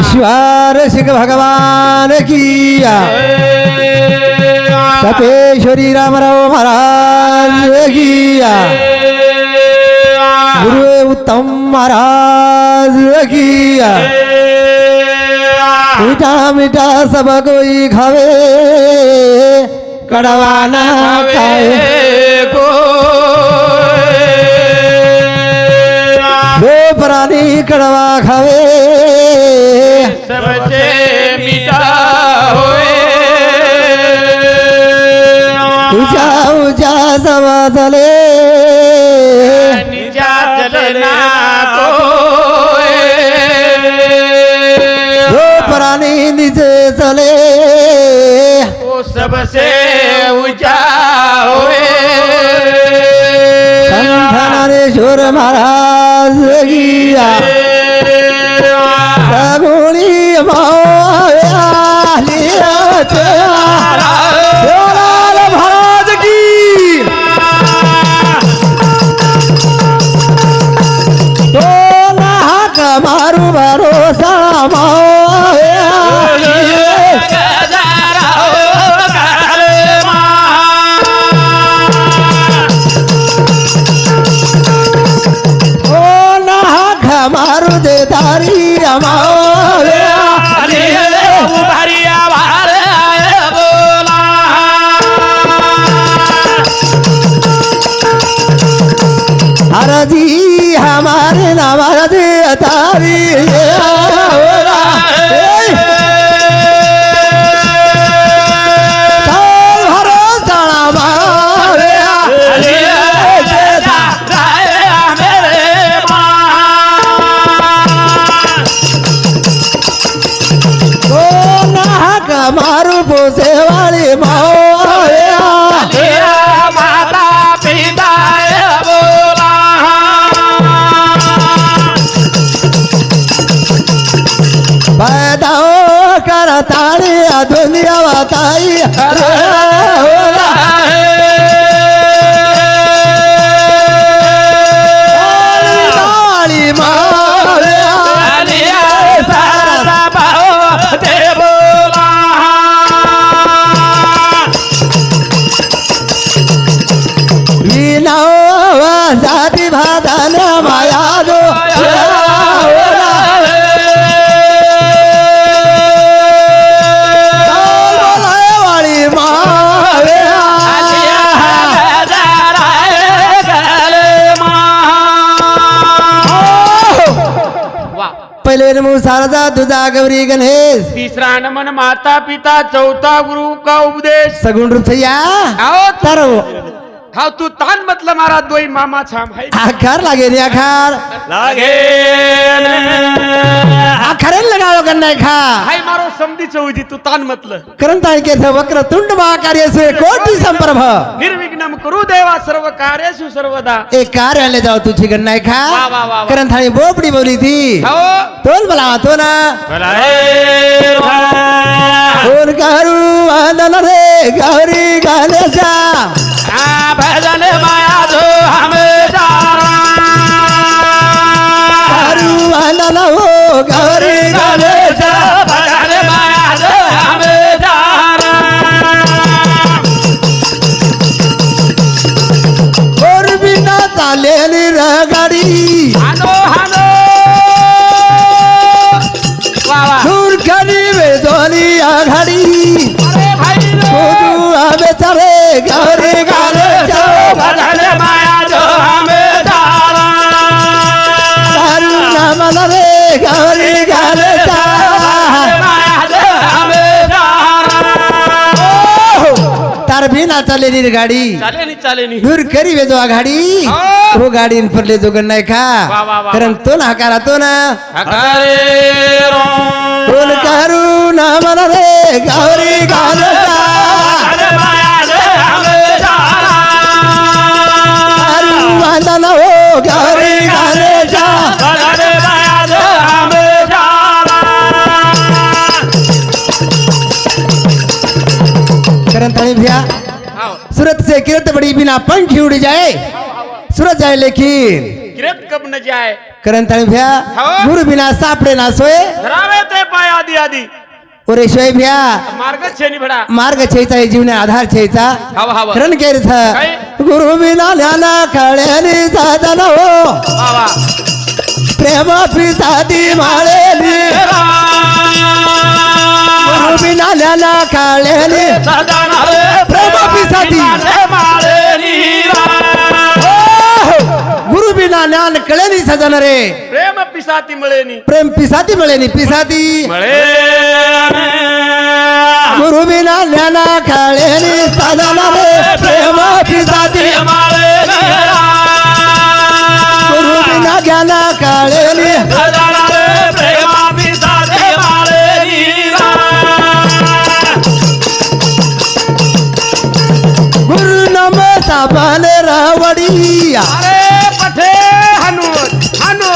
ईश्वर शिख भगवान की तपेश्वरी रामराव महाराज की गुरु उत्तम महाराज की मीठा मीठा सब कोई खावे कड़वाना खाए। दो प्राणी कड़वा खावे। सबसे मीठा होए। निजा चलना कोए। दो प्राणी नीचे चले। वो सबसे ऊंचा होए। संथानेश्वर महाराज गिया सगुणी माया शिवलाल महाराज की तो नाहक मारू भरोसा माया मारू दे तारी माया हरजी हमारे नामार दे तारी दुनिया बताई गौरी गणेश. तीसरा नमन माता पिता चौथा गुरु का उपदेश? सगुण रूप तर हा तू तान मतलब मारा दोई मामा छाम है आखार लागे रे आखार. लागे आखारे लगाओ गन्ना खा हाय मारो समधी चौधी तू तान मतलब करंता के वक्र तुंड महाकार्य से कोटि संप्रभ. निर्विघ्नम करू देवा सर्व कार्येषु सर्वदा. एक कार्य ले जाओ तुझी गन्ना खा वाह, वाह, वाह, वाह. करंथाणी बोपडी बोली थी आओ तोल बोला तो ना. फोन करू आंदन रे गौरी गणेशा. भजन माया जो हमें करू आंदन हो गौरी गणेशा. भजन माया जो हमें और बिना चालेली र चले गौरी गणेशा भजन माया जो हमें करू नामन रे गौरी गणेशा माया जो। हमें तार बिना चालेली रे गाडी। चाले नहीं चाले नहीं दूर करी वे जो आघाडी। हो. हो गाडी पडले जो गण नाही वा, कारण तो ना हकारा तो ना। हकारे बोल करू ना मन रे गौरी गणेशा वंदन हो गौरी गणेशा करण तणी भैया सूरत से किरत बड़ी बिना पंखी उड़ जाए सूरज जाय लेखीन. किरेत कब न जाय. करण तळ भ्या हो. गुरु बिना सापडे ना सोय. धरावे ते पाय आधी आधी. ओरे सोय भ्या मार्ग छेनी भडा मार्ग छेचा हे जीवने आधार छेचा हवा हवा. करण केर काय? गुरु बिना ज्ञाना कळ्यानी साधन हो प्रेम पिसादी माळेली. गुरु बिना ज्ञाना कळ्यानी प्रेम पिसादी गुरु बिना ज्ञान कळेनी सजन रे. प्रेम पिसाती मिळेनी प्रेम पिसादी मिळेनी मिळे गुरु बिना ज्ञाना रे प्रेम पिसादी गुरु बिना ज्ञाना कळेनी गुरु नम साबन रावडी। अरे पठे हनु हनु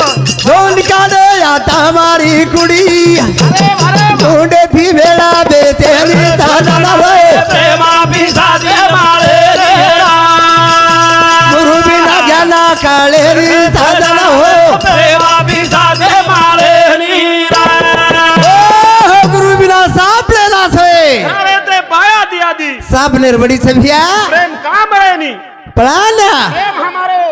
दोन काढे आता मारी कुडी। अरे अरे। मुंडे थी वेळा बेतेली साधना रे काळेरी साधना हो. ओ, गुरु बिना ना सोय अरे ते पाय आधी आधी. साप निर्बडी भ्या. प्रेम का मिळेनी पळाल्या. प्रेम हमारो.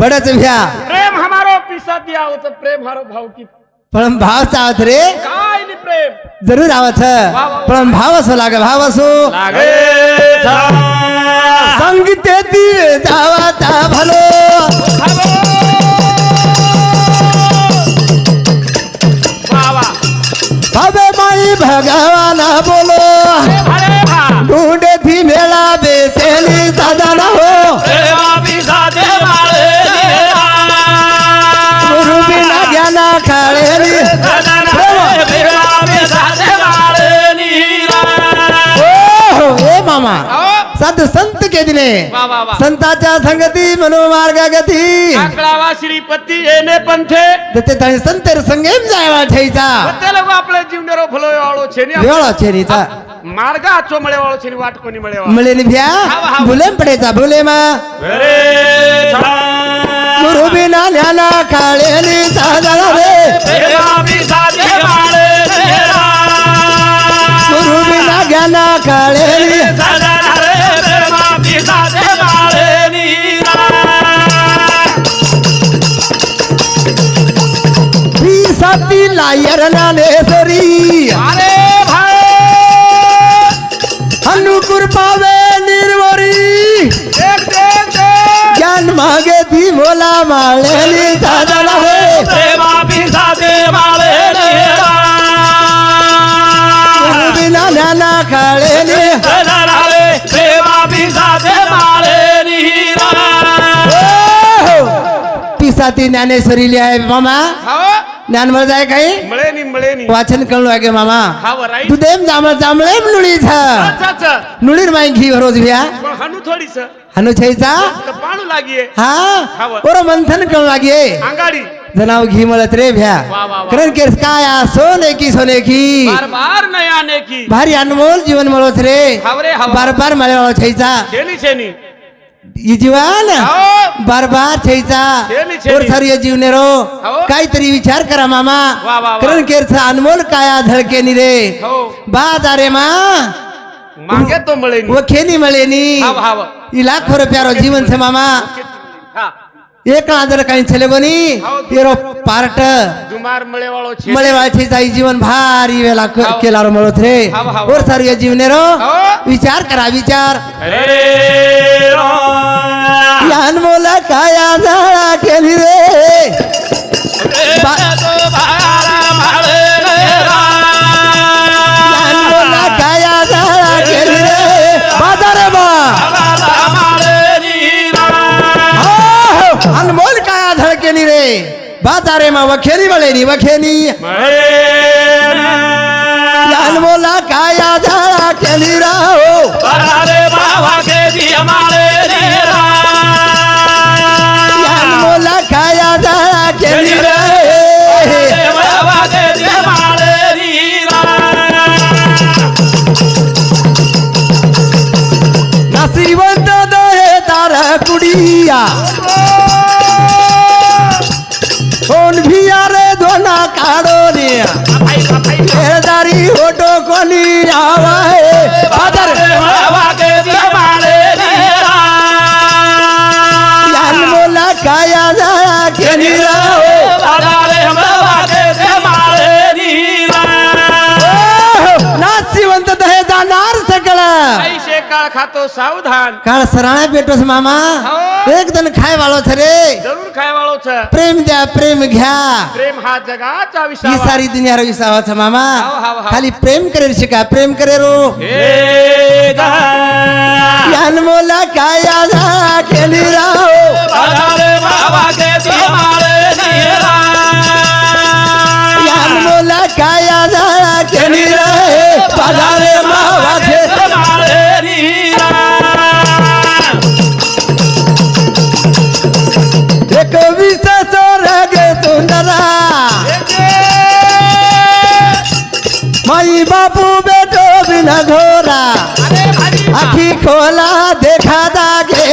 बडच भ्या. प्रेम हमारो पिसा दिया होतं. प्रेम हरो भाऊ की. पण भाव चावत रे. काय नि प्रेम? जरूर आवत पण भाव असो लाग भाव असो. लागे संगीते दिवे जावाचा भलो। वा वा भावे माई भगवाना बोलो। अरे भा मुंडे थी मेळा बेसेली साधना हो। गुरु बिना ज्ञाना काळेरी ओ हो, ए मामा अहो साधू संत के दिले वा वा वा संताच्या संगती मनोमार्गा गती आकडावा श्रीपती येणे पंथे ते तणी संतेर संगेम जायवा ठेयचा ते लोक आपल्या जीवनेरो फलो वाळो छेनी वेळा छेरीचा मार्ग आचो मळे वाळो छेनी वाट कोणी मळे वाळो मिळेल भ्या भुलेम पडेचा भुलेमा गुरु बिना ज्ञाना काळेली साधना रे गुरु बिना ज्ञाना काळेली ही साती लायर नानेसरी अरे भाई अनुकुर पावे निर्वरी। देख देख देख। ज्ञान मागे ती बोला माळेली साधना रे। गुरु बिना ज्ञाना काळेली ती साती ज्ञानेश्वरी आहे मामा हाव ज्ञान मला जाय काही? मळे नी मळे नी वाचन कळलो आहे मामा. राईट तू देम जांभळ जांभळे नुळी झा अच्छा अच्छा नुळीर माई घी रोज भ्या हनु थोडीस. हनु छैचा पाणू लागिये. हा. ओर मंथन कळू लागे अंगाडी. जनाव घी मळत रे भ्या. करण केस काय सोने की सोने की. बार बार नहीं आने की भारी अनमोल जीवन मळोच रे. बार बार मळे छैचा छेनी छेनी ही जीवन हाव बार बार छैचा छेनी, छेनी. और सारी जीवने रो. काहीतरी विचार करा मामा वा, वा, वा. करण केरचा अनमोल काया धडके नि रे बाज अरे मा मागे तो मळे नी वखेनी मळेनी हाव ई लाखो रुपयारो जीवन छे मामा एक. तेरो पार्ट. दुमार मळे वाळो छेनी मळे वाळठी जाई जीवन भारी हाव. केला रो मळत रे और सारी जीवने रो. विचार करा विचार. अरे या अनमोल काया झाळा केली रे. काया झाळ केली रे बाजारे मा वखेनी मळेनी वखेनी या अनमोल काया झाळा केली राहो या अनमोल काया झाळा केली रे नसीबंत दहे यार कुड़िया कौन भी यारे दोना काड़ो ने दारी होटो कोनी आवा है. फादर यान मोला काया जा के निराओ नाशिवंत दहे जाणार काळ खातो सावधान. काळ सराणे पेटोस मामा. हो. एक जण खाय वाळो छ रे. जरूर खाय वाळो छ प्रेम द्या प्रेम घ्या. प्रेम हा जगाचा ही सारी दुनिया रो विसावा छ मामा. हाव, हाव, हाव. खाली प्रेम करेल शिका प्रेम करे रो. यान मोला काया जा के निराओ यान माई बापू बेटो बिना घोरा। आखी खोला देखा दागे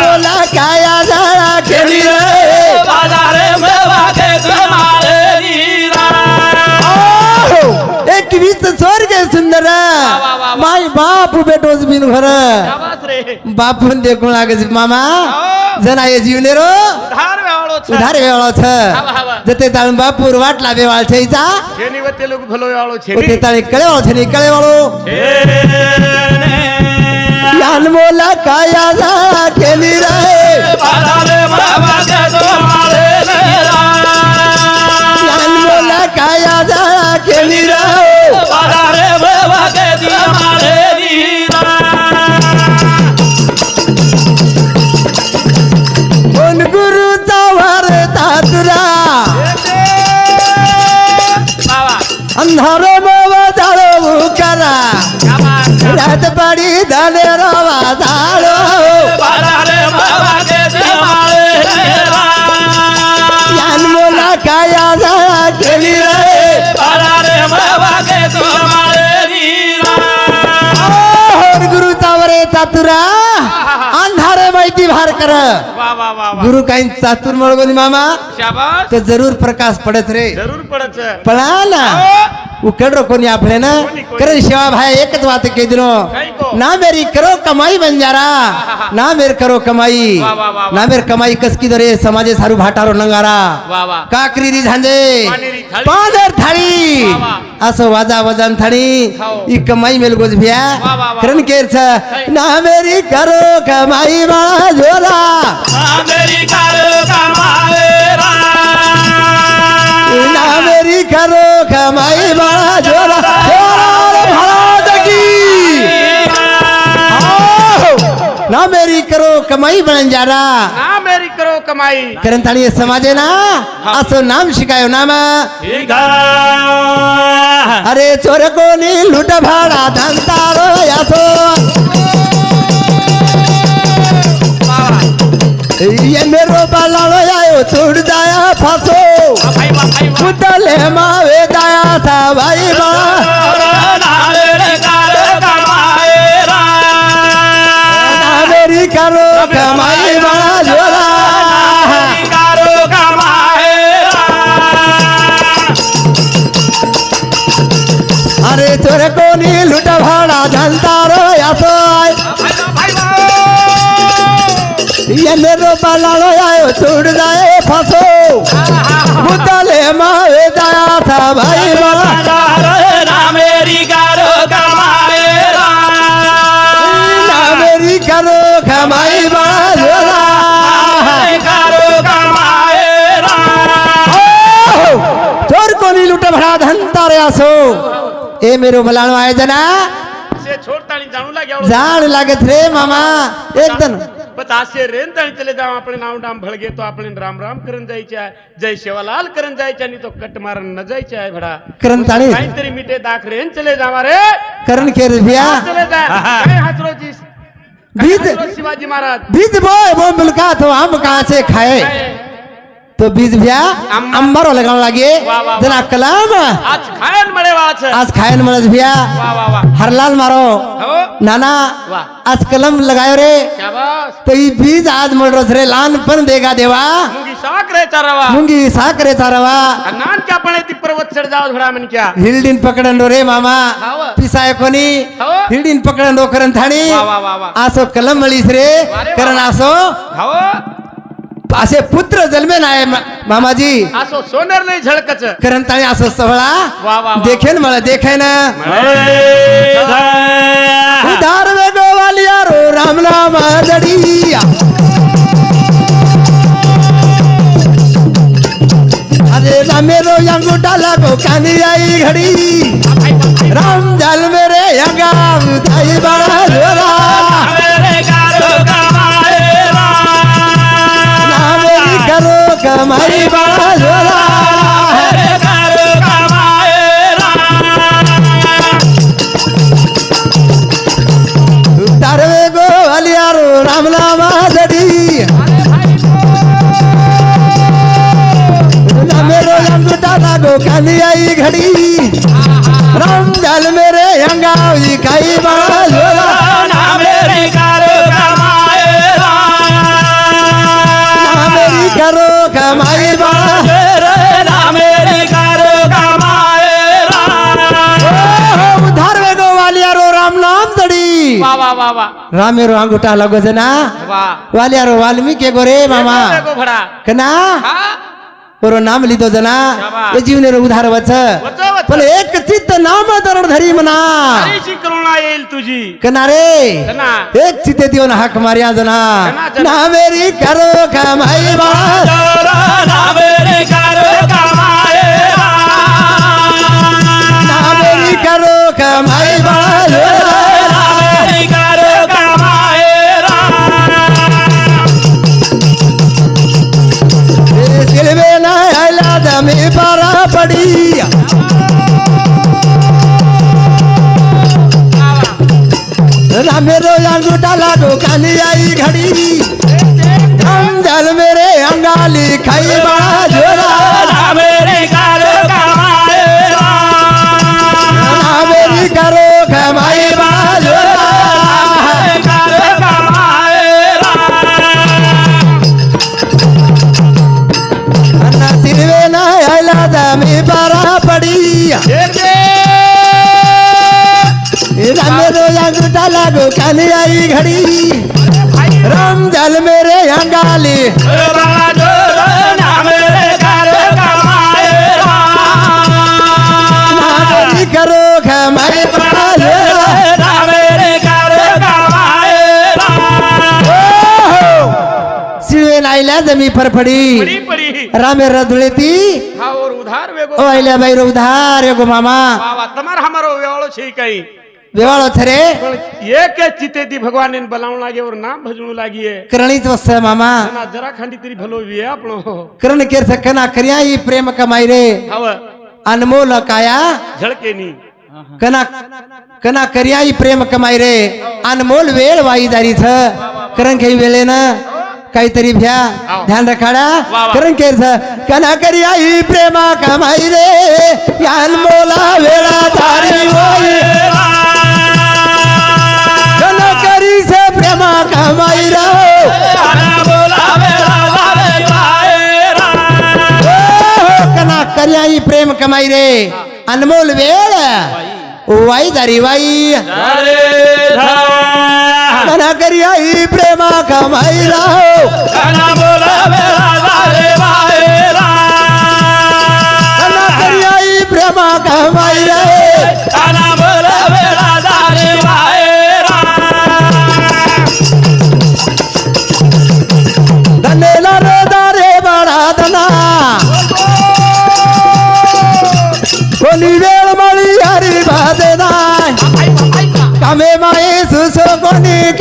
मोला काया जा के निराए आहो, एक वीस स्वर्ग सुंदर वा, वा. माई बाप बेटोच बिन घर बापून देखून लागे मामा हो. जना ये जीवने रो उधार वेळो छ छ. जते ताळून बापूर वाटला बेवाळ छईचा छेनी व ते लोक भलो वेळो ओते छेनी ताळे कळे वाळो छनी कळे वाळो यान मोला काया जा केली रे. यान मोला काया जा केली रे. कोण अंधार मोवा जाळो करा रात पडी धाले रवा जाळो यान मोला काया जा केली रे होर गुरुचा वरे चातुरा अंधारे माहिती भार कर गुरु काही चातुर मळगोनी मामा तर जरूर प्रकाश पडत रे जरूर पडच पळा ना उकड रो कोणी आपले ना. करे शिवा भाई एकच बात कह दिनो। को. ना मेरी करो कमाई बंजारा ना मेर करो कमाई. ना मेर कमाई कसकी दरे समाजे सारू भाटारो नंगारा काकरी री झांजे. पादर थाळी वा. असं वाजा वजन थाळी हो. ई कमाई मेल गोज भिया. करण केर छ। ना मेरी करो कमाई बा झोला। ना मेरी करो कमाई बा झोला झोला महाराज की आओ! ना मेरी करो कमाई बन जारा ना मेरी करो कमाई समाजे ना? असं नाम शिकायो नाम. अरे चोर कोणी लुट भाडा धंतारो यासो. ये मेरो बालालो आयो तोड जाया फासो कुदले मावे जाया सा भाई बा करो कमाई बड़ा अरे चोर कोणी लुट भाडा धंतारो यासो ये मेरो बालालो आयो तोड जाए फासो। कुदले मावे जाया सा भाई बा ना मेरी करो कमाई बड़ा झोला चोर कोणी लुट भरा धंतारे असो ए मेरो भलाणो आहे जना। से छोड़तानी जाणू लाग्या जाण लागत रे मामा एकदम असे रेन ताणी चले जाऊ आपले नाव डाम भळगे तो आपले राम राम करून जायचे आहे. जय शेवालाल करून जायचे आणि तो कट मारन न जायचे आहे भडा. करण ताणी काहीतरी मिठे दाख रेन चले जावा रे. करण केर भिया चले जा. काय बीज शिवाजी महाराज. बीज बोय वो मुल्का तो हम कहाँ से खाए? तो बीज भ्या. अंबारो लगावं लागे वा, वा, वा. जना कलाम आज खायन मळे वाच आज खायन म्हणत भ्या. हरलाल मारो. हो. नाना आज कलम लगायो रे. तो ई बीज आज म्हणत रे लहानपण देगा देवा. मुंगी साक रे चारावा. मुंगी रवा नान क्या पण ती पर्वत चढ जाव धडा म्हण क्या. हिरडीन पकडंडो रे मामा. पिसाय कोणी. करण थाणी वा वा वा वा. असो कलम मळीस रे. रे वा. करण असो पुत्र जन्मे नाही मामाजी. असो सोनर नाही झळकच. करण ताणी असो वा, वा, सवळा वा. देखेन मला देखे ना. उधार में गोवालिया रो राम जडिया अरे रामेरो अंगूठा लागो कानी आई घड़ी. राम जल मेरे यंगा उठाई बड़ा कमाई बड़ा झोला उधार में गोवालिया रो राम नाम जड़ी. मेरो अंगूठा लागो कानी आई घड़ी. राम जल मेरे झोला ना मेरी करो कमाई बड़ा ओहो, उधार में गो वालिया रो राम नाम जड़ी. वा वा वा वा. राम मेरो अंगूठा लगो जना. वा. वालिया रो वाल्मीकि गोरे मामा. कना ओरो नाम लिदो जना। शाबास. ये जीवने रो उधार पण एक चित्त नाम दरण धरी तुझी। कना रे? एक चिते देऊन हाक मारिया जना। जना, जना. ना मेरी करो कमाई बड़ा ना मेरी करो आयला दमे पारा पड़ी मेरो अंगूठा लागो कानी आई घड़ी। हम जल मेरे अंगाली खाई बड़ा झोला ना पारा पड़ी मेरो अंगूठा लागो कानी आई घड़ी। राम जल मेरे अंगाली। ना मेरी करो कमाई बड़ा झोला सिलवे नाईला जमी फरफडी पडी। पडी रामे रधुळे ও আইলা বাইর উদ্ধার এগো মামা বাবা তোমার আমাरो वेवाळो छे काही। वेवाळो थरे एक चिते दी भगवानेन बलावण लागे और नाम भजणू लागिए। करणीच वस मामा। ना जरा खांडी तरी भलो वे आपणो करण केर सकना करिया ई प्रेम कमाई रे। हव। अनमोल काया। झळकेनी कना कना करिया ई प्रेम कमाई रे। अनमोल वेल वाई दारी छ। करण काही वेले ना। काहीतरी भ्या. ध्यान रखाडा. करण केर छ कना करिया ही प्रेमा कमाई रे. या अनमोला वेळा जारी होई. कना करी से प्रेमा कमाई रे. कना करिया ही प्रेम कमाई रे. अनमोल वेळ. वाई दारी वाई. कना करिया ही प्रेमा कमाई राहो कना करिया ही प्रेमा कमाई रे धनेला रे दारे बडा धना. कोणी वेळ मळी हरी बाधे नाय कामे माये सुसो कोणी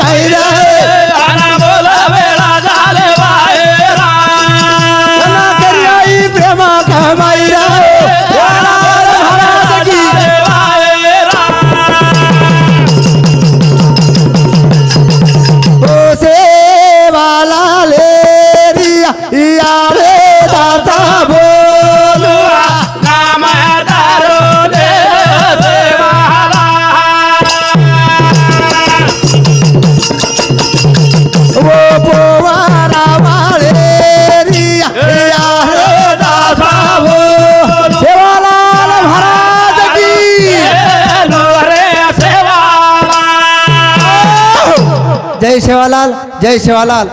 शिवालाल जय शिवालाल